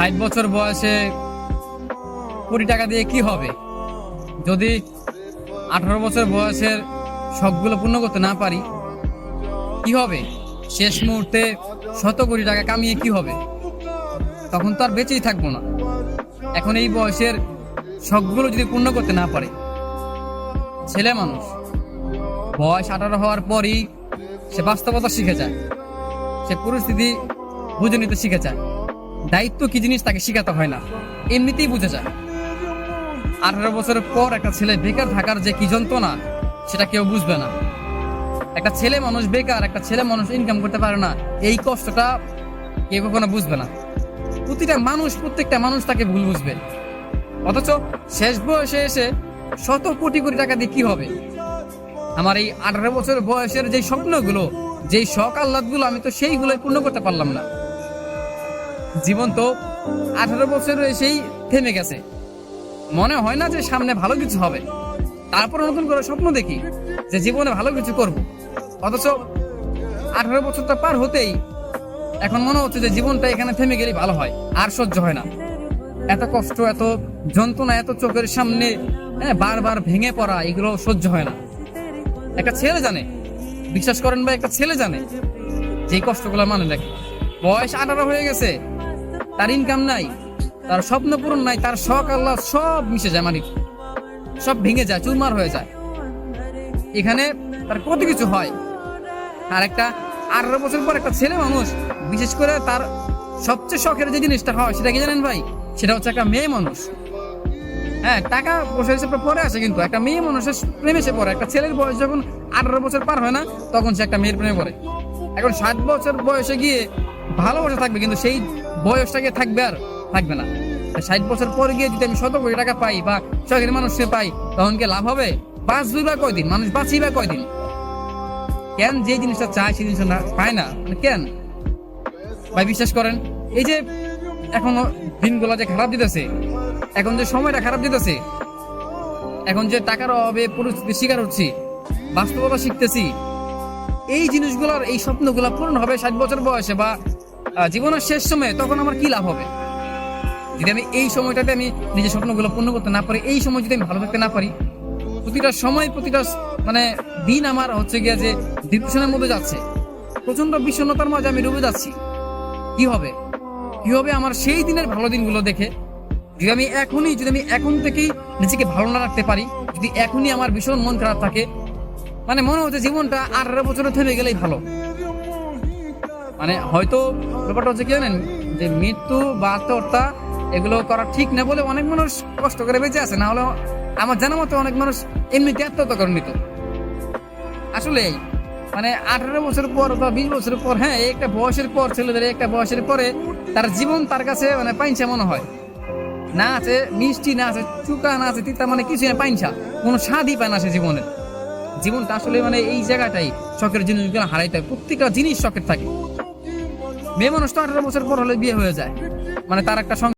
ষাট বছর বয়সে কোটি টাকা দিয়ে কি হবে? যদি আঠারো বছর বয়সের শখগুলো পূর্ণ করতে না পারি, কি হবে? শেষ মুহূর্তে শত কোটি টাকা কামিয়ে কি হবে? তখন তো আর বেঁচেই থাকব না। এখন এই বয়সের শখগুলো যদি পূর্ণ করতে না পারে, ছেলে মানুষ, বয়স আঠারো হওয়ার পরই সে বাস্তবতা শিখে যায়, সে পরিস্থিতি বুঝে নিতে শিখে যায়। দায়িত্ব কি জিনিস তাকে শিখাতে হয় না। এমনিতেই বুঝে যায়। আঠারো বছরের পর একটা ছেলে বেকার থাকার যে কি যন্ত্রণা, সেটা কেউ বুঝবে না। একটা ছেলে মানুষ বেকার, একটা ছেলে মানুষ ইনকাম করতে পারে না, এই কষ্টটা কেউ কখনো বুঝবে না। প্রতিটা মানুষ, প্রত্যেকটা মানুষ তাকে ভুল বুঝবে। অথচ শেষ বয়সে এসে শত কোটি কোটি টাকা দিয়ে কি হবে? আমার এই আঠারো বছর বয়সের যে স্বপ্নগুলো, যেই শখ আহ্লাদগুলো আমি তো সেইগুলোই পূর্ণ করতে পারলাম না। জীবন তো আঠারো বছর এসেই থেমে গেছে। মনে হয় না যে সামনে ভালো কিছু হবে। তারপর নতুন করে স্বপ্ন দেখি যে জীবনে ভালো কিছু করব। অথচ আঠারো বছরটা পার হতেই এখন মনে হচ্ছে যে জীবনটা এখানে থেমে গেলেই ভালো হয়, আর সহ্য হয় না। এত কষ্ট, এত যন্ত্রণা, এত চোখের সামনে হ্যাঁ বারবার ভেঙে পড়া, এগুলো সহ্য হয় না। একটা ছেলে জানে, বিশ্বাস করেন ভাই, একটা ছেলে জানে যে কষ্টগুলো মানে দেখে বয়স আঠারো হয়ে গেছে তার ইনকাম নাই, তার স্বপ্ন পূরণ নাই, তার শখ আল্লাহ সব মিশে যায় মানে সব ভেঙে যায়, চুরমার হয়ে যায়। এখানে তার কত কিছু হয়। আর একটা আঠারো বছর পর একটা ছেলে মানুষ, বিশেষ করে তার সবচেয়ে শখের যে জিনিসটা হয়, সেটা কি জানেন ভাই? সেটা হচ্ছে একটা মেয়ে মানুষ। হ্যাঁ টাকা পয়সা হিসেবে পরে আসে কিন্তু, একটা মেয়ে মানুষের প্রেমে সে পড়ে। একটা ছেলের বয়স যখন আঠারো বছর পার হয় না, তখন সে একটা মেয়ের প্রেমে পড়ে। এখন ষাট বছর বয়সে গিয়ে ভালোবাসা থাকবে, কিন্তু সেই বয়সটাকে থাকবে আর থাকবে না। ষাট বছর পরে গিয়ে যদি আমি শত কোটি টাকা পাই বা শখের মানুষকে পাই, তখন কি লাভ হবে? বাঁচবই বা কয়দিন? মানুষ বাঁচি বা কয়দিন? কেন যে জিনিসটা চায়, সেই জিনিসটা না, পায় না? মানে কেন? ভাই, বিশ্বাস করেন, এই যে এখন দিনগুলো যে খারাপ দিতেছে, এখন যে সময়টা খারাপ দিতেছে, এখন যে টাকার অভাবে পরিস্থিতির শিকার হচ্ছি, বাস্তবতা শিখতেছি, এই জিনিসগুলোর এই স্বপ্নগুলো পূরণ হবে ষাট বছর বয়সে বা জীবনের শেষ সময়ে তখন আমার কি লাভ হবে? যদি আমি এই সময়টাতে আমি নিজের স্বপ্নগুলো পূর্ণ করতে না পারি, এই সময় যদি আমি ভালো থাকতে না পারি, প্রতিটা সময়, প্রতিটা মানে দিন আমার হচ্ছে গিয়া যে ডিপ্রেশনের মধ্যে যাচ্ছে প্রচণ্ড বিষণ্ণতার মাঝে আমি ডুবে যাচ্ছি। কি হবে? কি হবে আমার সেই দিনের ভালো দিনগুলো দেখে? যদি আমি এখনই, যদি আমি এখন থেকেই নিজেকে ভালো না রাখতে পারি, যদি এখনই আমার ভীষণ মন খারাপ থাকে মানে মনে হচ্ছে জীবনটা আঠারো বছরে থেমে গেলেই ভালো। মানে হয়তো ব্যাপারটা হচ্ছে কি জানেন, যে মৃত্যু বা আত্মহত্যা এগুলো করা ঠিক না বলে অনেক মানুষ কষ্ট করে বেঁচে আছে। না হলে আমার জানা মতো অনেক মানুষ এমনিতে আত্মহত্যা করে নিত আসলে মানে আঠারো বছর পর বা বিশ বছর পর হ্যাঁ একটা বয়সের পর, ছেলেদের একটা বয়সের পরে তার জীবন তার কাছে মানে পাইনসা মনে হয়। না আছে মিষ্টি, না আছে চুকা, না আছে তিতা মানে কিছু না পাইনসা কোনো স্বাদই পায় না সে জীবনের জীবনটা আসলে মানে এই জায়গাটাই শখের জিনিসগুলো হারাইতে হয়। প্রত্যেকটা জিনিস শখের থাকে। মেয়ে মানুষ তো আঠারো বছর পর হলে বিয়ে হয়ে যায়। মানে তার একটা